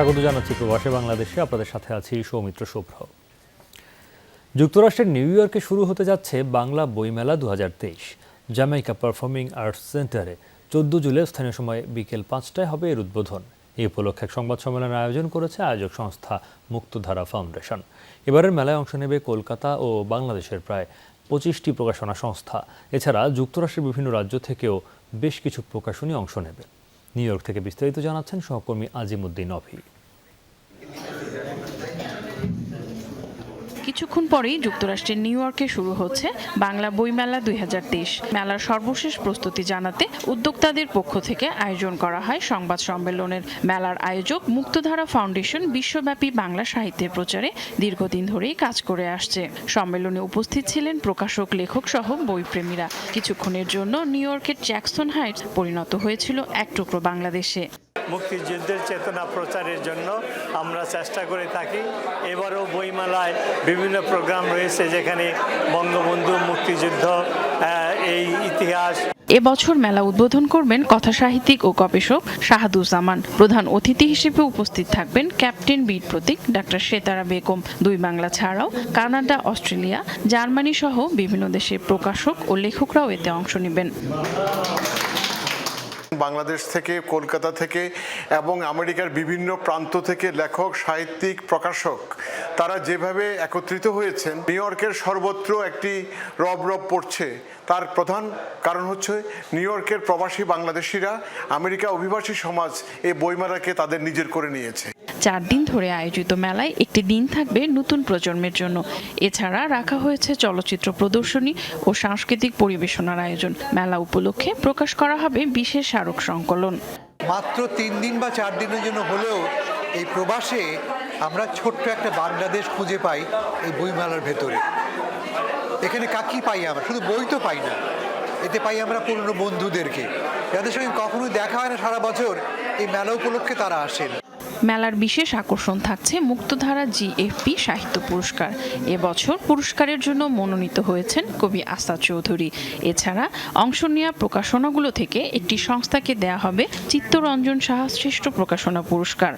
স্বাগত জানাচ্ছি প্রবাসে বাংলাদেশে। আপনাদের সাথে আছি সৌমিত্র শুভ্র যুক্তরাষ্ট্রের নিউ ইয়র্কে শুরু হতে যাচ্ছে বাংলা বইমেলা দু জামাইকা পারফর্মিং আর্টস সেন্টারে চোদ্দ জুলাই স্থানীয় সময় বিকেল পাঁচটায় হবে এর উদ্বোধন। এই উপলক্ষে এক সংবাদ সম্মেলনের আয়োজন করেছে আয়োজক সংস্থা মুক্তধারা ফাউন্ডেশন। এবারের মেলায় অংশ নেবে কলকাতা ও বাংলাদেশের প্রায় পঁচিশটি প্রকাশনা সংস্থা। এছাড়া যুক্তরাষ্ট্রের বিভিন্ন রাজ্য থেকেও বেশ কিছু প্রকাশনী অংশ নেবে। নিউ ইয়র্ক থেকে বিস্তারিত জানাচ্ছেন সহকর্মী আজিমুদ্দিন অভি। কিছুক্ষণ পরেই যুক্তরাষ্ট্রের নিউ ইয়র্কে শুরু হচ্ছে বাংলা বইমেলা দুই হাজার তেইশ। মেলার সর্বশেষ প্রস্তুতি জানাতে উদ্যোক্তাদের পক্ষ থেকে আয়োজন করা হয় সংবাদ সম্মেলনের। মেলার আয়োজক মুক্তধারা ফাউন্ডেশন বিশ্বব্যাপী বাংলা সাহিত্যের প্রচারে দীর্ঘদিন ধরেই কাজ করে আসছে। সম্মেলনে উপস্থিত ছিলেন প্রকাশক, লেখক সহ বইপ্রেমীরা। কিছুক্ষণের জন্য নিউ ইয়র্কের জ্যাকসন হাইটস পরিণত হয়েছিল এক টুকরো বাংলাদেশে। মুক্তিযুদ্ধের চেতনা প্রচারের জন্য আমরা চেষ্টা করে থাকি। এবারও বইমেলায় বিভিন্ন প্রোগ্রাম রয়েছে যেখানে বঙ্গবন্ধু মুক্তিযুদ্ধ এই ইতিহাস। এবছর মেলা উদ্বোধন করবেন কথা সাহিত্যিক ও গবেষক শাহাদুজ্জামান। প্রধান অতিথি হিসেবে উপস্থিত থাকবেন ক্যাপ্টেন বীর প্রতীক, ডাক্তার সেতারা বেগম, দুই বাংলা ছাড়াও কানাডা, অস্ট্রেলিয়া, জার্মানি সহ বিভিন্ন দেশের প্রকাশক ও লেখকরাও এতে অংশ নেবেন। বাংলাদেশ থেকে, কলকাতা থেকে এবং আমেরিকার বিভিন্ন প্রান্ত থেকে লেখক, সাহিত্যিক, প্রকাশক, তারা যেভাবে একত্রিত হয়েছেন, নিউ ইয়র্কের সর্বত্র একটি রব রব পড়ছে। তার প্রধান কারণ হচ্ছে নিউ ইয়র্কের প্রবাসী বাংলাদেশিরা আমেরিকা অভিবাসী সমাজ এই বইমেলাকে তাদের নিজের করে নিয়েছে। চার দিন ধরে আয়োজিত মেলায় একটি দিন থাকবে নতুন প্রজন্মের জন্য। এছাড়া রাখা হয়েছে চলচ্চিত্র প্রদর্শনী ও সাংস্কৃতিক পরিবেশনার আয়োজন। মেলা উপলক্ষে প্রকাশ করা হবে বিশেষ স্মারক সংকলন। মাত্র তিন দিন বা চার দিনের জন্য হলেও এই প্রবাসে আমরা ছোট্ট একটা বাংলাদেশ খুঁজে পাই এই বইমেলার ভেতরে। এখানে কাকি পাই আমরা? শুধু বই তো পাই না। এতে পাই আমরা পুরনো বন্ধুদেরকে। যাদের সঙ্গে কখনোই দেখা হয় না সারা বছর, এই মেলা উপলক্ষে তারা আসেন। মেলার বিশেষ আকর্ষণ থাকছে মুক্তধারা জিএফপি সাহিত্য পুরস্কার। এবছর পুরস্কারের জন্য মনোনীত হয়েছেন কবি আস্থা চৌধুরী। এছাড়া অংশ নেওয়া প্রকাশনাগুলো থেকে একটি সংস্থাকে দেয়া হবে চিত্তরঞ্জন সাহা শ্রেষ্ঠ প্রকাশনা পুরস্কার।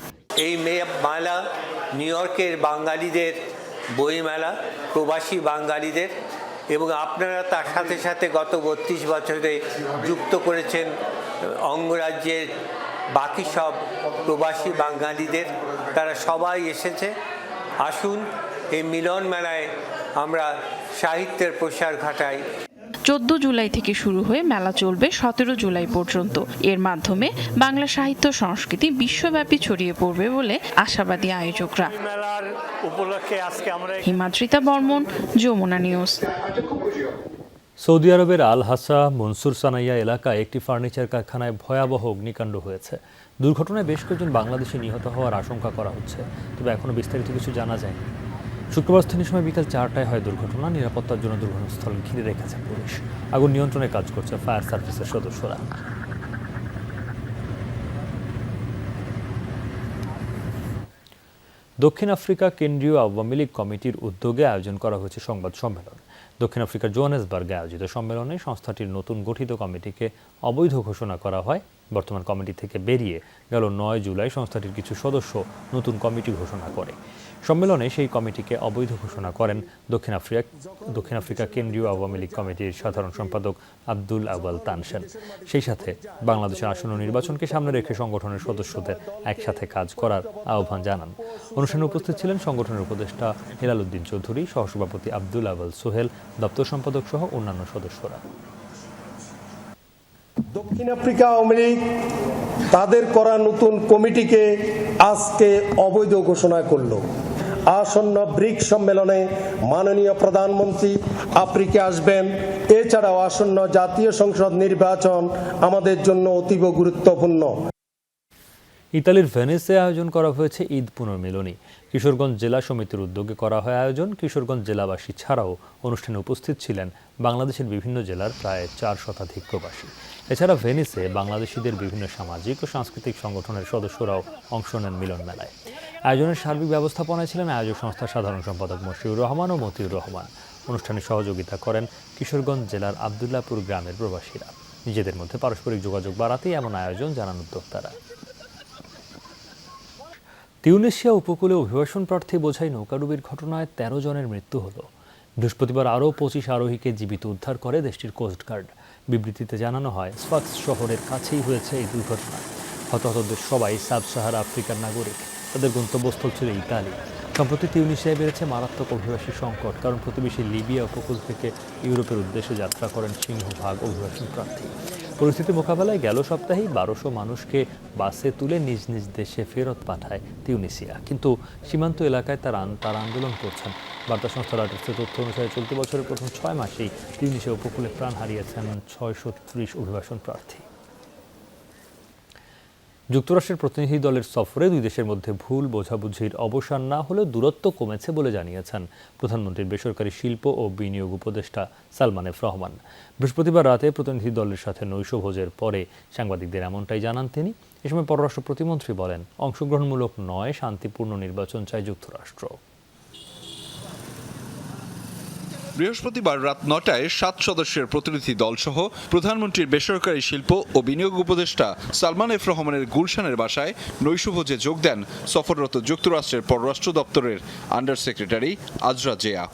এই মেলা নিউ ইয়র্কের বাঙালিদের বইমেলা, প্রবাসী বাঙালিদের এবং আপনারা তার সাথে সাথে গত বত্রিশ বছরে যুক্ত করেছেন অঙ্গরাজ্যের বাকি সব প্রবাসী বাঙালিদের তারা সবাই এসেছে। আসুন এই মিলন মেলায় আমরা সাহিত্যের প্রসার ঘটাই। চোদ্দ জুলাই থেকে শুরু হয়ে মেলা চলবে সতেরো জুলাই পর্যন্ত। এর মাধ্যমে বাংলা সাহিত্য সংস্কৃতি বিশ্বব্যাপী ছড়িয়ে পড়বে বলে আশাবাদী আয়োজকরা। মেলার উপলক্ষে আজকে আমরা হিমাদ্রিতা বর্মন যমুনা নিউজ। সৌদি আরবের আল হাসা মনসুর সানাইয়া এলাকায় একটি ফার্নিচার কারখানায় ভয়াবহ অগ্নিকাণ্ড হয়েছে। দুর্ঘটনায় বেশ কয়েকজন বাংলাদেশি নিহত হওয়ার আশঙ্কা করা হচ্ছে, তবে এখনও বিস্তারিত কিছু জানা যায়নি। শুক্রবার স্থানীয় সময় বিকাল চারটায় হয় দুর্ঘটনা, নিরাপত্তার জন্য দুর্ঘটনাস্থল ঘিরে রেখেছে পুলিশ। আগুন নিয়ন্ত্রণে কাজ করছে ফায়ার সার্ভিসের সদস্যরা। দক্ষিণ আফ্রিকা কেন্দ্রীয় আওয়ামী লীগ কমিটির উদ্যোগে আয়োজন করা হয়েছে সংবাদ সম্মেলন। দক্ষিণ আফ্রিকার জোহানেসবার্গে আয়োজিত সম্মেলনে সংস্থাটির নতুন গঠিত কমিটিকে অবৈধ ঘোষণা করা হয়। বর্তমান কমিটি থেকে বেরিয়ে গেল নয় জুলাই সংস্থাটির কিছু সদস্য নতুন কমিটি ঘোষণা করে। সম্মেলনে সেই কমিটিকে অবৈধ ঘোষণা করেন দক্ষিণ আফ্রিকা দক্ষিণ আফ্রিকা কেন্দ্রীয় আওয়ামী লীগ কমিটির সাধারণ সম্পাদক আব্দুল আওয়াল তানসেন সেই সাথে বাংলাদেশের আসন্ন নির্বাচনকে সামনে রেখে সংগঠনের সদস্যদের একসাথে কাজ করার আহ্বান জানান। অনুষ্ঠানে উপস্থিত ছিলেন সংগঠনের উপদেষ্টা হিলাল উদ্দিন চৌধুরী, সহসভাপতি আব্দুল আওয়াল সোহেল, দপ্তর সম্পাদক সহ অন্যান্য সদস্যরা। দক্ষিণ আফ্রিকা আওয়ামী লীগ তাদের করা নতুন কমিটিকে আজকে অবৈধ ঘোষণা করল। আসন্ন ব্রিক সম্মেলনে মাননীয় প্রধানমন্ত্রী আফ্রিকা আসবেন। এছাড়াও আসন্ন জাতীয় সংসদ নির্বাচন আমাদের জন্য অতীব গুরুত্বপূর্ণ। ইতালির ভেনিসে আয়োজন করা হয়েছে ঈদ পুনর্মিলনী। কিশোরগঞ্জ জেলা সমিতির উদ্যোগে করা হয় আয়োজন। কিশোরগঞ্জ জেলাবাসী ছাড়াও অনুষ্ঠানে উপস্থিত ছিলেন বাংলাদেশের বিভিন্ন জেলার প্রায় চার শতাধিক প্রবাসী। এছাড়া ভেনিসে বাংলাদেশিদের বিভিন্ন সামাজিক ও সাংস্কৃতিক সংগঠনের সদস্যরাও অংশ নেন মিলন মেলায় আয়োজনের সার্বিক ব্যবস্থাপনায় ছিলেন আয়োজক সংস্থার সাধারণ সম্পাদক মশিউর রহমান ও মতিউর রহমান। অনুষ্ঠানে সহযোগিতা করেন কিশোরগঞ্জ জেলার আবদুল্লাপুর গ্রামের প্রবাসীরা। নিজেদের মধ্যে পারস্পরিক যোগাযোগ বাড়াতে এমন আয়োজন জানান উদ্যোক্তারা। তিউনেশিয়া উপকূলে অভিবাসন প্রার্থী বোঝাই নৌকাডুবির ঘটনায় তেরো জনের মৃত্যু হলো। বৃহস্পতিবার আরও পঁচিশ আরোহীকে জীবিত উদ্ধার করে দেশটির কোস্টগার্ড বিবৃতিতে জানানো হয় স্ফাক্স শহরের কাছেই হয়েছে এই দুর্ঘটনা। হতাহতদের সবাই সাব সাহারা আফ্রিকার নাগরিক। তাদের গন্তব্যস্থল ছিল ইতালি। সম্প্রতি তিউনিশিয়ায় বেড়েছে মারাত্মক অভিবাসী সংকট, কারণ প্রতিবেশী লিবিয়া উপকূল থেকে ইউরোপের উদ্দেশ্যে যাত্রা করেন সিংহভাগ অভিবাসন প্রার্থী। পরিস্থিতি মোকাবেলায় গেল সপ্তাহেই বারোশো মানুষকে বাসে তুলে নিজ নিজ দেশে ফেরত পাঠায় তিউনিসিয়া। কিন্তু সীমান্ত এলাকায় তারা তারা আন্দোলন করছেন। বার্তা সংস্থা রয়টার্সের তথ্য অনুসারে চলতি বছরের প্রথম ছয় মাসেই তিউনিসিয়া উপকূলে প্রাণ হারিয়েছেন ছয়শো ত্রিশ অভিবাসন প্রার্থী। যুক্তরাষ্ট্রের প্রতিনিধি দলের সফরে দুই দেশের মধ্যে ভুল বোঝাবুঝির অবসান না হলেও দূরত্ব কমেছে বলে জানিয়েছেন প্রধানমন্ত্রীর বেসরকারি শিল্প ও বিনিয়োগ উপদেষ্টা সালমান এফ রহমান। বৃহস্পতিবার রাতে প্রতিনিধি দলের সাথে নৈশভোজের পরে সাংবাদিকদের এমনটাই জানান তিনি। এ সময় পররাষ্ট্র প্রতিমন্ত্রী বলেন, অংশগ্রহণমূলক নয়, শান্তিপূর্ণ নির্বাচন চায় যুক্তরাষ্ট্র। বৃহস্পতিবার রাত নটায় সাত সদস্যের প্রতিনিধি দলসহ প্রধানমন্ত্রীর বেসরকারি শিল্প ও বিনিয়োগ উপদেষ্টা সালমান এফ রহমানের গুলশানের বাসায় নৈশভোজে যোগ দেন সফররত যুক্তরাষ্ট্রের পররাষ্ট্র দপ্তরের আন্ডার সেক্রেটারি আজরা জেয়া।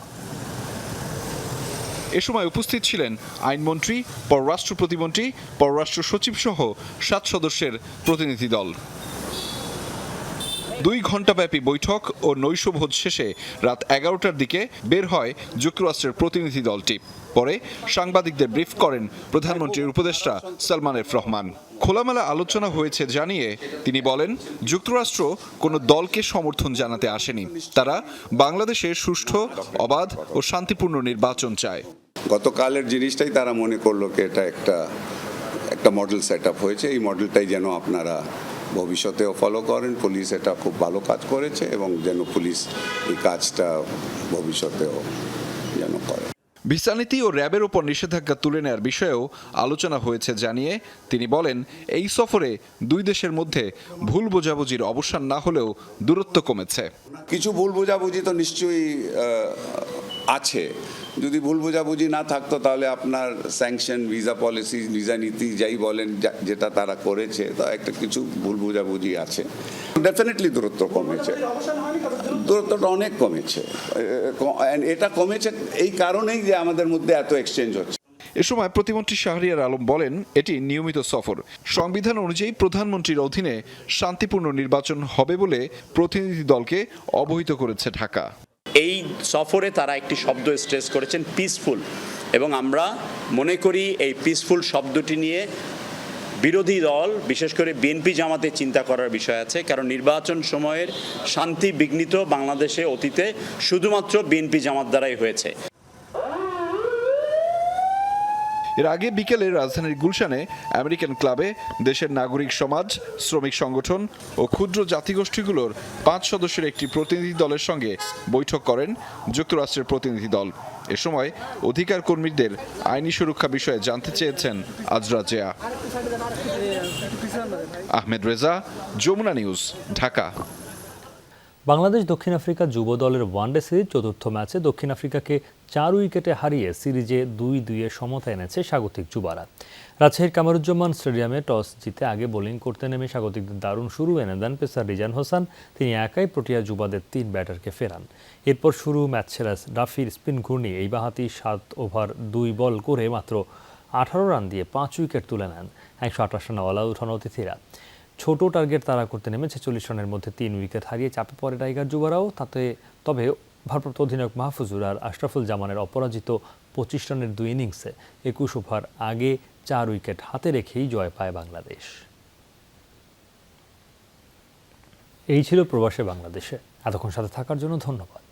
এ সময় উপস্থিত ছিলেন আইনমন্ত্রী, পররাষ্ট্র প্রতিমন্ত্রী, পররাষ্ট্র সচিব সহ সাত সদস্যের প্রতিনিধি দল। দুই ঘণ্টাব্যাপী বৈঠক ও নৈশভোজ শেষে রাত এগারোটার দিকে বের হয় যুক্তরাষ্ট্রের প্রতিনিধি দলটি। পরে সাংবাদিকদের ব্রিফ করেন প্রধানমন্ত্রীর উপদেষ্টা সালমান এফ রহমান। খোলামেলা আলোচনা হয়েছে জানিয়ে তিনি বলেন, যুক্তরাষ্ট্র কোনো দলকে সমর্থন জানাতে আসেনি। তারা বাংলাদেশের সুষ্ঠু, অবাধ ও শান্তিপূর্ণ নির্বাচন চায়। গতকালের জিনিসটাই তারা মনে করল এটা একটা একটা মডেল সেট হয়েছে। এই মডেলটাই যেন আপনারা ভবিষ্যতেও ফলো করেন। পুলিশ এটা খুব ভালো কাজ করেছে এবং যেন পুলিশ এই কাজটা ভবিষ্যতেও যেন করে। ভিসানীতি ও র্যাবের ওপর নিষেধাজ্ঞা তুলে নেয়ার বিষয়েও আলোচনা হয়েছে জানিয়ে তিনি বলেন এই সফরে দুই দেশের মধ্যে ভুল বোঝাবুঝির অবসান না হলেও দূরত্ব কমেছে। কিছু ভুল বোঝাবুঝি তো নিশ্চয়ই আছে। যদি ভুল বোঝাবুঝি না থাকতো তাহলে আপনার স্যাংশন ভিসা পলিসি ভিসা নীতি যাই বলেন যেটা তারা করেছে, তা একটা কিছু ভুল বোঝাবুঝি আছে। ডেফিনেটলি দূরত্ব কমেছে। দূরত্বটা অনেক কমেছে। এটা কমেছে এই কারণেই যে আমাদের মধ্যে এত এক্সচেঞ্জ হচ্ছে। এ সময় প্রতিমন্ত্রী শাহরিয়ার আলম বলেন, এটি নিয়মিত সফর। সংবিধান অনুযায়ী প্রধানমন্ত্রীর অধীনে শান্তিপূর্ণ নির্বাচন হবে বলে প্রতিনিধি দলকে অবহিত করেছে ঢাকা। এই সফরে তারা একটি শব্দ স্ট্রেস করেছেন পিসফুল এবং আমরা মনে করি এই পিসফুল শব্দটি নিয়ে বিরোধী দল, বিশেষ করে বিএনপি জামাতে চিন্তা করার বিষয় আছে, কারণ নির্বাচন সময়ের শান্তি বিঘ্নিত বাংলাদেশে অতীতে শুধুমাত্র বিএনপি জামাত দ্বারাই হয়েছে। এর আগে বিকেলে রাজধানীর গুলশানে আমেরিকান ক্লাবে দেশের নাগরিক সমাজ, শ্রমিক সংগঠন ও ক্ষুদ্র জাতিগোষ্ঠীগুলোর পাঁচ সদস্যের একটি প্রতিনিধি দলের সঙ্গে বৈঠক করেন যুক্তরাষ্ট্রের প্রতিনিধি দল। এ সময় অধিকার কর্মীদের আইনি সুরক্ষা বিষয়ে জানতে চেয়েছেন আজরা জেয়া। আহমেদ রেজা, যমুনা নিউজ, ঢাকা। বাংলাদেশ দক্ষিণ আফ্রিকা যুব দলের ওয়ানডে সিরিজ চতুর্থ ম্যাচে দক্ষিণ আফ্রিকাকে চার উইকেটে হারিয়ে সিরিজে দুই দুইয়ে সমতা এনেছে স্বাগতিক যুবারা। রাজশাহীর কামারুজ্জামান স্টেডিয়ামে টস জিতে আগে বোলিং করতে নেমে স্বাগতিকদের দারুণ শুরু এনে দেন পেসার রিজান হোসান। তিনি একাই প্রোটিয়া যুবাদের তিন ব্যাটারকে ফেরান। এরপর শুরু ম্যাচ ছেড়া ডাফির স্পিন ঘূর্ণি এই বাহাতি সাত ওভার দুই বল করে মাত্র আঠারো রান দিয়ে পাঁচ উইকেট তুলে নেন। একশো আঠাশ রানে অল আউট হন অতিথিরা। ছোট টার্গেট তারা করতে নেমে ছেচল্লিশ রানের মধ্যে তিন উইকেট হারিয়ে চাপে পড়ে টাইগার যুবারাও। তাতে, তবে ভারপ্রাপ্ত অধিনায়ক মাহফুজুর আর আশরাফুল জামানের অপরাজিত পঁচিশ রানের দুই ইনিংসে একুশ ওভার আগে চার উইকেট হাতে রেখেই জয় পায় বাংলাদেশ। এই ছিল প্রবাসে বাংলাদেশে। এতক্ষণ সাথে থাকার জন্য ধন্যবাদ।